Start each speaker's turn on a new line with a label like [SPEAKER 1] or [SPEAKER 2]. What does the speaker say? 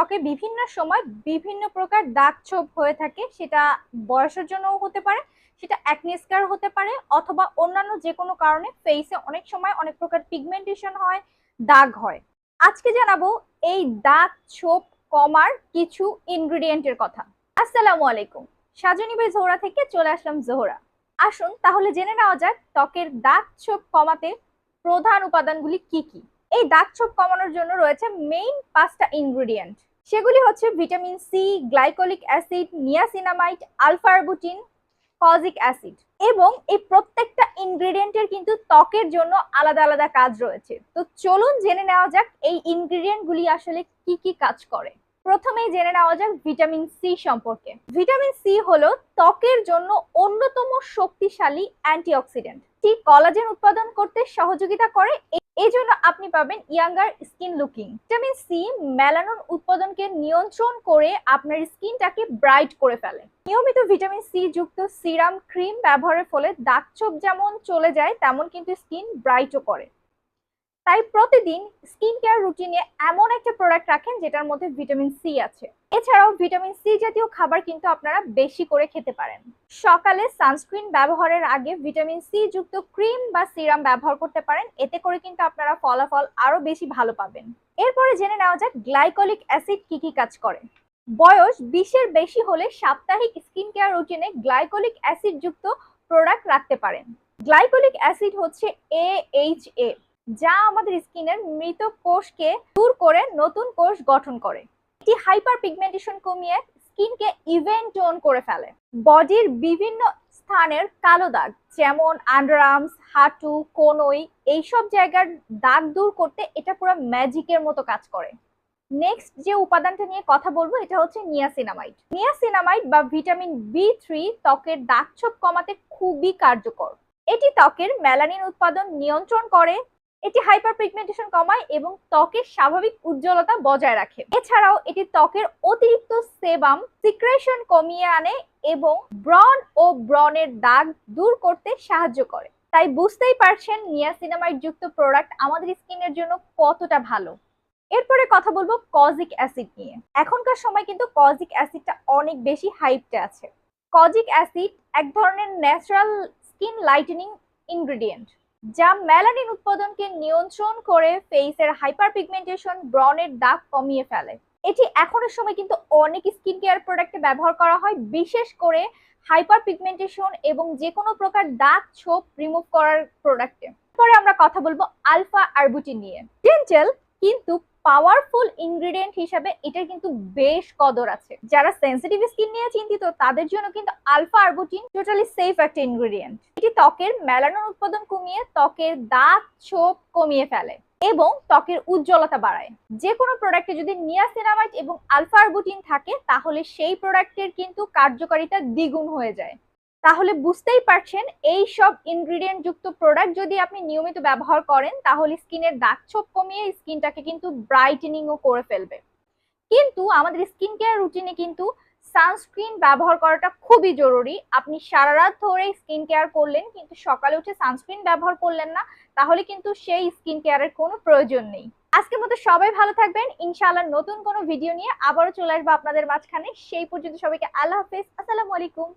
[SPEAKER 1] ত্বকে বিভিন্ন সময় বিভিন্ন প্রকার দাগ ছোপ হয়ে থাকে। সেটা বয়সের জন্যও হতে পারে, সেটা অ্যাকনেস্কার হতে পারে, অথবা অন্যান্য যে কোনো কারণে ফেসে অনেক সময় অনেক প্রকার পিগমেন্টেশন হয়, দাগ হয়। আজকে জানাব এই দাগ ছোপ কমার কিছু ইনগ্রিডিয়েন্টের কথা। আসসালামু আলাইকুম, সাজনী ভাই জোহরা থেকে চলে আসলাম জোহরা। আসুন তাহলে জেনে নেওয়া যাক ত্বকের দাগ ছোপ কমাতে প্রধান উপাদানগুলি কি কি। এই দাগ ছোপ কমানোর জন্য রয়েছে মেইন পাঁচটা ইনগ্রিডিয়েন্ট সেগুলি হচ্ছে vitamin C, glycolic acid niacinamide alpha arbutin kojic acid এবং এই প্রত্যেকটা ইনগ্রিডিয়েন্টের কিন্তু ত্বকের জন্য আলাদা আলাদা কাজ রয়েছে। তো চলুন জেনে নেওয়া যাক এই ইনগ্রিডিয়েন্টগুলি আসলে কি কি কাজ করে। প্রথমেই জেনে নেওয়া যাক ভিটামিন সি সম্পর্কে। ভিটামিন সি হলো ত্বকের জন্য অন্যতম শক্তিশালী অ্যান্টিঅক্সিডেন্ট। ঠিক কলাজেন উৎপাদন করতে সহযোগিতা করে এই জন্য আপনি পাবেন younger skin looking. Vitamin C মেলানোর উৎপাদনকে নিয়ন্ত্রণ করে আপনার স্কিনটাকে ব্রাইট করে ফেলে। নিয়মিত ভিটামিন সি যুক্ত সিরাম, ক্রিম ব্যবহারের ফলে দাগছোপ যেমন চলে যায়, তেমন কিন্তু স্কিন ব্রাইটও করে। তাই প্রতিদিন স্কিন কেয়ার রুটিনে এমন একটা প্রোডাক্ট রাখেন যেটার মধ্যে ভিটামিন সি আছে। এছাড়াও ভিটামিন সি জাতীয় খাবার কিন্তু আপনারা বেশি করে খেতে পারেন। সকালে সানস্ক্রিন ব্যবহারের আগে ভিটামিন সি যুক্ত ক্রিম বা সিরাম ব্যবহার করতে পারেন, এতে করে কিন্তু আপনারা ফলাফল আরও বেশি ভালো পাবেন। এরপরে জেনে নেওয়া যাক গ্লাইকোলিক অ্যাসিড কি কি কাজ করে। বয়স বিশের বেশি হলে সাপ্তাহিক স্কিন কেয়ার রুটিনে গ্লাইকোলিক অ্যাসিড যুক্ত প্রোডাক্ট রাখতে পারেন। গ্লাইকোলিক অ্যাসিড হচ্ছে এ এইচ এ যা আমাদের স্কিনের মৃত কোষকে দূর করে নতুন কোষ গঠন করে। এটি হাইপার পিগমেন্টেশন কমিয়ে স্কিনকে ইভেন টোন করে ফেলে। বডির বিভিন্ন স্থানের কালো দাগ, যেমন আন্ডারআর্মস, হাঁটু, কোনই, এইসব জায়গার দাগ দূর করতে এটা পুরো ম্যাজিকের মতো কাজ করে। নেক্সট যে উপাদানটা নিয়ে কথা বলব, এটা হচ্ছে নিয়াসিনামাইড। নিয়াসিনামাইড বা ভিটামিন বি থ্রি ত্বকের দাগছোপ কমাতে খুবই কার্যকর। এটি ত্বকের মেলানিন উৎপাদন নিয়ন্ত্রণ করে এটি হাইপার পিগমেন্টেশন কমায় এবং ত্বকের স্বাভাবিক উজ্জ্বলতা বজায় রাখে। এছাড়াও এটি ত্বকের অতিরিক্ত সেবাম সিক্রেশন কমিয়ে আনে এবং ব্রন ও ব্রনের দাগ দূর করতে সাহায্য করে। তাই বুঝতেই পারছেন নিয়াসিনামাইড যুক্ত প্রোডাক্ট আমাদের স্কিনের জন্য কতটা ভালো। এরপরে কথা বলব কজিক অ্যাসিড নিয়ে। এখনকার সময় কিন্তু কজিক অ্যাসিডটা অনেক বেশি হাইপটে আছে। কজিক অ্যাসিড এক ধরনের ন্যাচারাল স্কিন লাইটেনিং ইনগ্রেডিয়েন্ট যা মেলানিন উৎপাদনকে নিয়ন্ত্রণ করে ফেসের হাইপার পিগমেন্টেশন ব্রনের দাগ কমিয়ে ফেলে। এটি এখনের সময় কিন্তু অনেক স্কিন কেয়ার প্রোডাক্টে ব্যবহার করা হয়, বিশেষ করে হাইপার পিগমেন্টেশন এবং যে কোনো প্রকার দাগ ছোপ রিমুভ করার প্রোডাক্টে পরে আমরা কথা বলব আলফা আরবুটিন নিয়ে। জেন্টেল কিন্তু পাওয়ারফুল ইনগ্রেডিয়েন্ট হিসাবে এটার কিন্তু বেশ কদর আছে। যারা সেন্সিটিভ স্কিন নিয়ে চিন্তিত, তাদের জন্য কিন্তু আলফা আরবুটিন টোটালি সেফ একটা ইনগ্রেডিয়েন্ট এটি ত্বকের মেলানোর উৎপাদন কমিয়ে, ত্বকের দাগ ছোপ কমিয়ে ফেলে এবং ত্বকের উজ্জ্বলতা বাড়ায়। যে কোনো প্রোডাক্টে যদি নিয়াসিনামাইড এবং আলফা আরবুটিন থাকে, তাহলে সেই প্রোডাক্টের কিন্তু কার্যকারিতা দ্বিগুণ হয়ে যায়। তাহলে বুঝতেই পারছেন, এই সব ইনগ্রিডিয়েন্ট যুক্ত প্রোডাক্ট যদি আপনি নিয়মিত ব্যবহার করেন, তাহলে স্কিনের দাগ ছোপ কমিয়ে স্কিনটাকে কিন্তু ব্রাইটেনিংও করে ফেলবে। কিন্তু আমাদের স্কিন কেয়ার রুটিনে কিন্তু সানস্ক্রিন ব্যবহার করাটা খুবই জরুরি। আপনি সারা রাত ধরে স্কিন কেয়ার করলেন, কিন্তু সকালে উঠে সানস্ক্রিন ব্যবহার করলেন না, তাহলে কিন্তু সেই স্কিন কেয়ারের কোনো প্রয়োজন নেই। আজকের মতো সবাই ভালো থাকবেন। ইনশাআল্লাহ নতুন কোনো ভিডিও নিয়ে আবারও চলে আসব আপনাদের মাঝখানে। সেই পর্যন্ত সবাইকে আল্লাহ হাফেজ। আসসালামু আলাইকুম।